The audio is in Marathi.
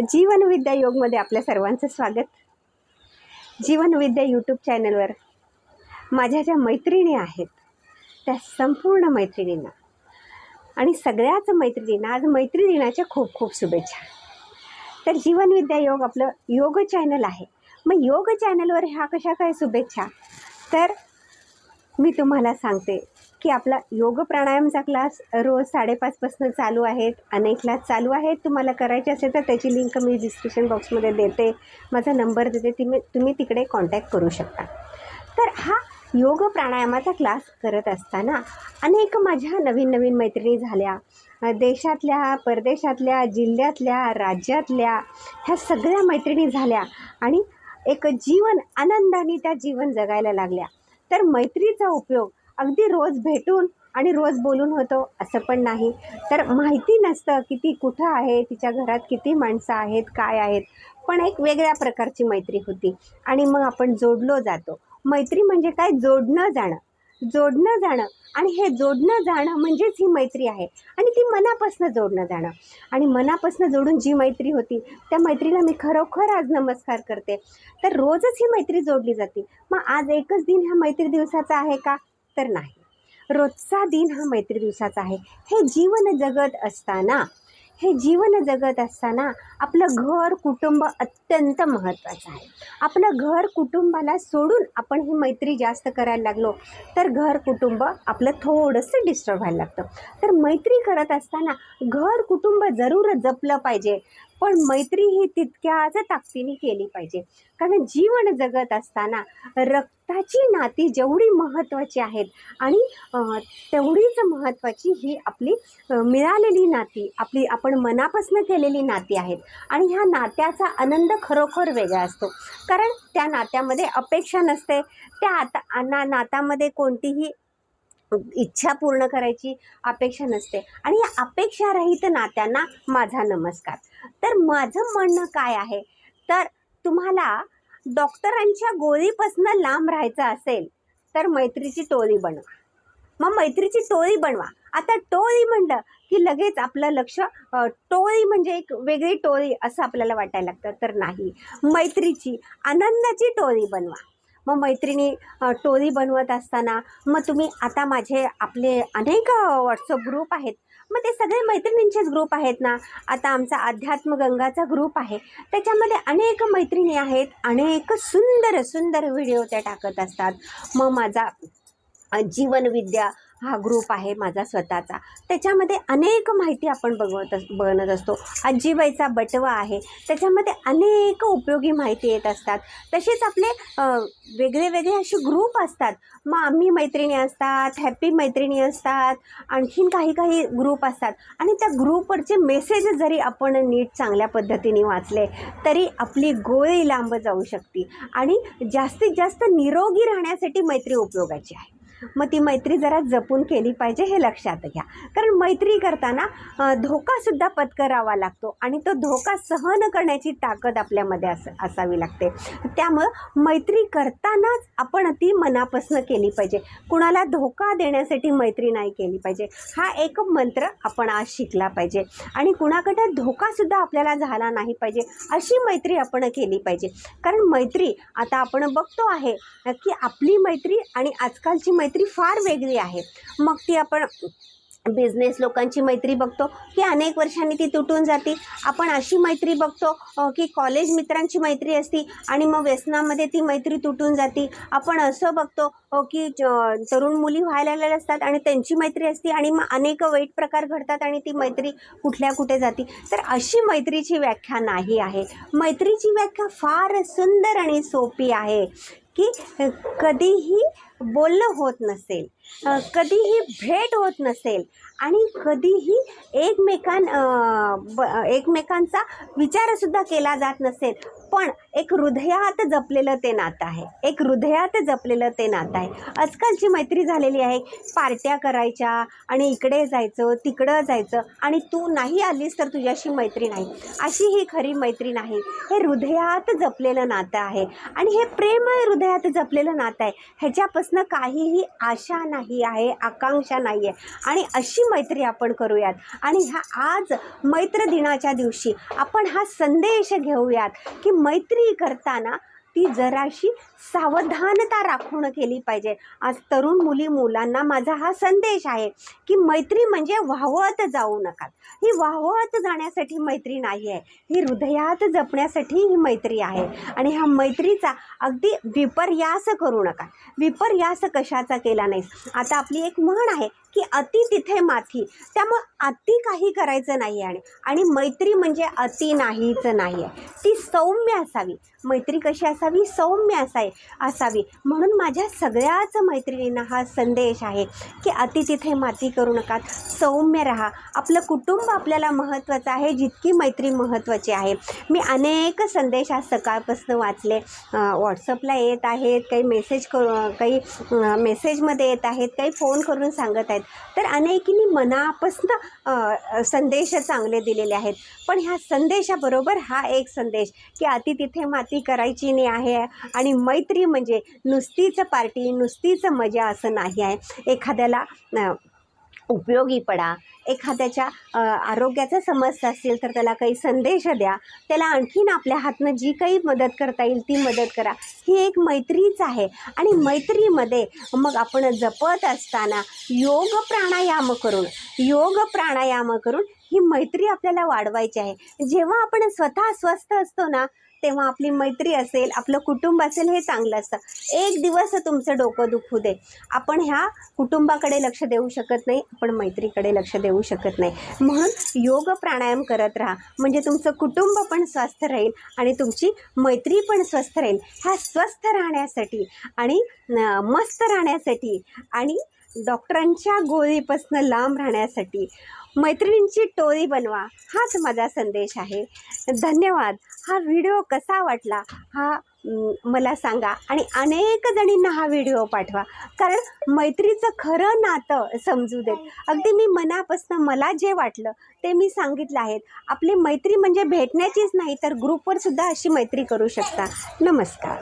जीवनविद्या योगमध्ये आपल्या सर्वांचं स्वागत. जीवनविद्या यूट्यूब चॅनलवर माझ्या ज्या मैत्रिणी आहेत त्या संपूर्ण मैत्रिणींना आणि सगळ्याच मैत्रिणींना आज मैत्री दिनाच्या खूप खूप शुभेच्छा. तर जीवनविद्या योग आपलं योग चॅनल आहे. मग योग चॅनलवर ह्या कशा काय शुभेच्छा? तर मी तुम्हाला सांगते की आपला योग प्राणायामचा क्लास रोज साडेपाचपासून चालू आहेत अनेक क्लास चालू आहेत. तुम्हाला करायचे असेल तर त्याची लिंक मी डिस्क्रिप्शन बॉक्समध्ये देते. माझा नंबर देते. तुम्ही तुम्ही तिकडे कॉन्टॅक्ट करू शकता. तर हा योग प्राणायामाचा क्लास करत असताना अनेक माझ्या नवीन नवीन मैत्रिणी झाल्या. देशातल्या परदेशातल्या जिल्ह्यातल्या राज्यातल्या ह्या सगळ्या मैत्रिणी झाल्या आणि एक जीवन आनंदाने त्या जीवन जगायला लागल्या. तर मैत्रीचा उपयोग अगदी रोज भेटून आणि रोज बोलून होतो असं पण नाही. तर माहिती नसतं की ती कुठं आहे तिच्या घरात किती माणसं आहेत काय आहेत. पण एक वेगळ्या प्रकारची मैत्री होती. आणि मग आपण जोडलो जातो. मैत्री म्हणजे काय? जोडणं जाणं. जोडणं जाणं. आणि हे जोडणं जाणं म्हणजेच ही मैत्री आहे. आणि ती मनापासून जोडणं जाणं. आणि मनापासून जोडून जी मैत्री होती त्या मैत्रीला मी खरोखर आज नमस्कार करते. तर रोजच ही मैत्री जोडली जाते. मग आज एकच दिन ह्या मैत्री दिवसाचा आहे का? तर नाही. रोजचा दिन हा मैत्री दिवसाचा आहे. हे जीवन जगत असताना हे जीवन जगत असताना आपलं घर कुटुंब अत्यंत महत्त्वाचं आहे. आपलं घर कुटुंबाला सोडून आपण ही मैत्री जास्त करायला लागलो तर घर कुटुंब आपलं थोडंसं डिस्टर्ब व्हायला लागतं. तर मैत्री करत असताना घर कुटुंब जरूर जपलं पाहिजे. पण मैत्री ही तितक्याच ताकदीने केली पाहिजे. कारण जीवन जगत असताना रक्ताची नाती जेवढी महत्त्वाची आहेत आणि तेवढीच महत्त्वाची ही आपली मिळालेली नाती आपली आपण मनापासून केलेली नाती आहेत. आणि ह्या नात्याचा आनंद खरोखर वेगळा असतो. कारण त्या नात्यामध्ये अपेक्षा नसते. त्या आता ना नात्यामध्ये कोणतीही इच्छा पूर्ण करायची अपेक्षा नसते. आणि या अपेक्षा रहित नात्यांना माझा नमस्कार. तर माझं म्हणणं काय आहे? तर तुम्हाला डॉक्टरांच्या गोळीपासनं लांब राहायचं असेल तर मैत्रीची टोळी बनवा. मग मैत्रीची टोळी बनवा. आता टोळी म्हणलं की लगेच आपलं लक्ष टोळी म्हणजे एक वेगळी टोळी असं आपल्याला वाटायला लागतं तर नाही. मैत्रीची आनंदाची टोळी बनवा. मग मैत्रिणी टोळी बनवत असताना मग तुम्ही आता माझे आपले अनेक व्हॉट्सअप ग्रुप आहेत. मग ते सगळे मैत्रिणींचेच ग्रुप आहेत ना? आता आमचा अध्यात्म गंगाचा ग्रुप आहे. त्याच्यामध्ये अनेक मैत्रिणी आहेत. अनेक सुंदर सुंदर व्हिडिओ त्या टाकत असतात. मग माझा जीवनविद्या हा ग्रुप आहे माझा स्वतःचा. त्याच्यामध्ये अनेक माहिती आपण बघवत अस बनत असतो. आजीबाईचा बटवा आहे. त्याच्यामध्ये अनेक उपयोगी माहिती येत असतात. तसेच आपले वेगळे वेगळे असे ग्रुप असतात. मग आम्ही मैत्रिणी असतात हॅपी मैत्रिणी असतात आणखीन काही काही ग्रुप असतात. आणि त्या ग्रुपवरचे मेसेज जरी आपण नीट चांगल्या पद्धतीने वाचले तरी आपली गोळी लांब जाऊ शकते. आणि जास्तीत जास्त निरोगी राहण्यासाठी मैत्री उपयोगाची आहे. मग ती मैत्री जरा जपून केली पाहिजे हे लक्षात घ्या. कारण मैत्री करताना धोकासुद्धा पत्करावा लागतो आणि तो धोका सहन करण्याची ताकद आपल्यामध्ये अस असावी लागते. त्यामुळं मैत्री करतानाच आपण ती मनापासून केली पाहिजे. कुणाला धोका देण्यासाठी मैत्री नाही केली पाहिजे. हा एक मंत्र आपण आज शिकला पाहिजे. आणि कुणाकडे धोकासुद्धा आपल्याला झाला नाही पाहिजे अशी मैत्री आपण केली पाहिजे. कारण मैत्री आता आपण बघतो आहे की आपली मैत्री आणि आजकालची मैत्री मैत्री फार वेगळी आहे. मग ती आपण बिझनेस लोकांची मैत्री बघतो की अनेक वर्षांनी ती तुटून जाते. आपण अशी मैत्री बघतो की कॉलेज मित्रांची मैत्री असती आणि मग व्यसनामध्ये ती मैत्री तुटून जाते. आपण असं बघतो की तरुण मुली व्हायला लागलेल्या असतात आणि त्यांची मैत्री असते आणि मग अनेक वाईट प्रकार घडतात आणि ती मैत्री कुठल्या कुठे जाते. तर अशी मैत्रीची व्याख्या नाही आहे. मैत्रीची व्याख्या फार सुंदर आणि सोपी आहे की कधीही बोलणं होत नसेल कधीही भेट होत नसेल आणि कधीही एकमेकां ब एकमेकांचा विचारसुद्धा केला जात नसेल पण एक हृदयात जपलेलं ते नातं आहे. एक हृदयात जपलेलं ते नातं आहे. आजकालची मैत्री झालेली आहे. पार्ट्या करायच्या आणि इकडे जायचं तिकडं जायचं आणि तू नाही आलीस तर तुझ्याशी मैत्री नाही. अशी ही खरी मैत्री नाही. हे हृदयात जपलेलं नातं आहे आणि हे प्रेम हृदयात जपलेलं नातं आहे. ह्याच्यापासून माझ्यापासनं काहीही आशा नाही आहे आकांक्षा नाही आहे. आणि अशी मैत्री आपण करूयात. आणि ह्या आज मैत्र दिनाच्या दिवशी आपण हा संदेश घेऊयात की मैत्री करताना ती जराशी सावधानता राखून केली पाहिजे. आज तरुण मुली मुलांना माझा हा संदेश आहे की मैत्री म्हणजे वाहवत जाऊ नका. ही वाहवत जाण्यासाठी मैत्री नाही आहे. ही हृदयात जपण्यासाठी ही मैत्री आहे. आणि ह्या मैत्रीचा अगदी विपर्यास करू नका. विपर्यास कशाचा केला नाही. आता आपली एक म्हण आहे की अति तिथे माथी. त्यामुळं अति काही करायचं नाही आहे आणि आणि मैत्री म्हणजे अति नाहीच नाही आहे ती सौम्य असावी. मैत्री कशी असावी? सौम्य असावी असावी. म्हणून माझ्या सगळ्याच मैत्रिणींना हा संदेश आहे की अति तिथे माती करू नका. सौम्य राहा. आपलं कुटुंब आपल्याला महत्त्वाचं आहे जितकी मैत्री महत्त्वाची आहे. मी अनेक संदेश आज सकाळपासून वाचले. व्हॉट्सअपला येत आहेत काही मेसेज करू काही मेसेजमध्ये येत आहेत काही फोन करून सांगत आहेत. तर अनेकींनी मनापासून संदेश चांगले दिलेले आहेत. पण ह्या संदेशाबरोबर हा एक संदेश की अति तिथे माती करायची नाही आहे आणि मैत्री म्हणजे नुसतीच पार्टी नुसतीच मजा असं नाही आहे. एखाद्याला उपयोगी पडा एखाद्याच्या अ, आरोग्याचा समस्या असेल तर त्याला काही संदेश द्या. त्याला आणखीन आपल्या हातनं जी काही मदत करता येईल ती मदत करा. ही एक मैत्रीच आहे. आणि मैत्रीमध्ये मग आपण जपत असताना योग प्राणायाम करून योग प्राणायाम करून ही मैत्री आपल्याला वाढवायची आहे. जेव्हा आपण स्वतः स्वस्थ असतो ना तेव्हा आपली मैत्री असेल आपलं कुटुंब असेल हे चांगलं असतं. एक दिवस तुमचं डोकं दुखू दे. आपण ह्या कुटुंबाकडे लक्ष देऊ शकत नाही आपण मैत्रीकडे लक्ष देऊ शकत नाही. म्हणून योग प्राणायाम करत राहा. म्हणजे तुमचं कुटुंब पण स्वस्थ राहील आणि तुमची मैत्री पण स्वस्थ राहील. ह्या स्वस्थ राहण्यासाठी आणि मस्त राहण्यासाठी आणि डॉक्टरांच्या गोळीपासून लांब राहण्यासाठी मैत्रिणींची टोळी बनवा. हाच माझा संदेश आहे. धन्यवाद. हा व्हिडिओ कसा वाटला हा मला सांगा. आणि अनेक जणींना हा व्हिडिओ पाठवा. कारण मैत्रीचं खरं नातं समजू देत. अगदी मी मनापासून मला जे वाटलं ते मी सांगितलं आहेत आपली मैत्री म्हणजे भेटण्याचीच नाही तर ग्रुपवर सुद्धा अशी मैत्री करू शकता. नमस्कार.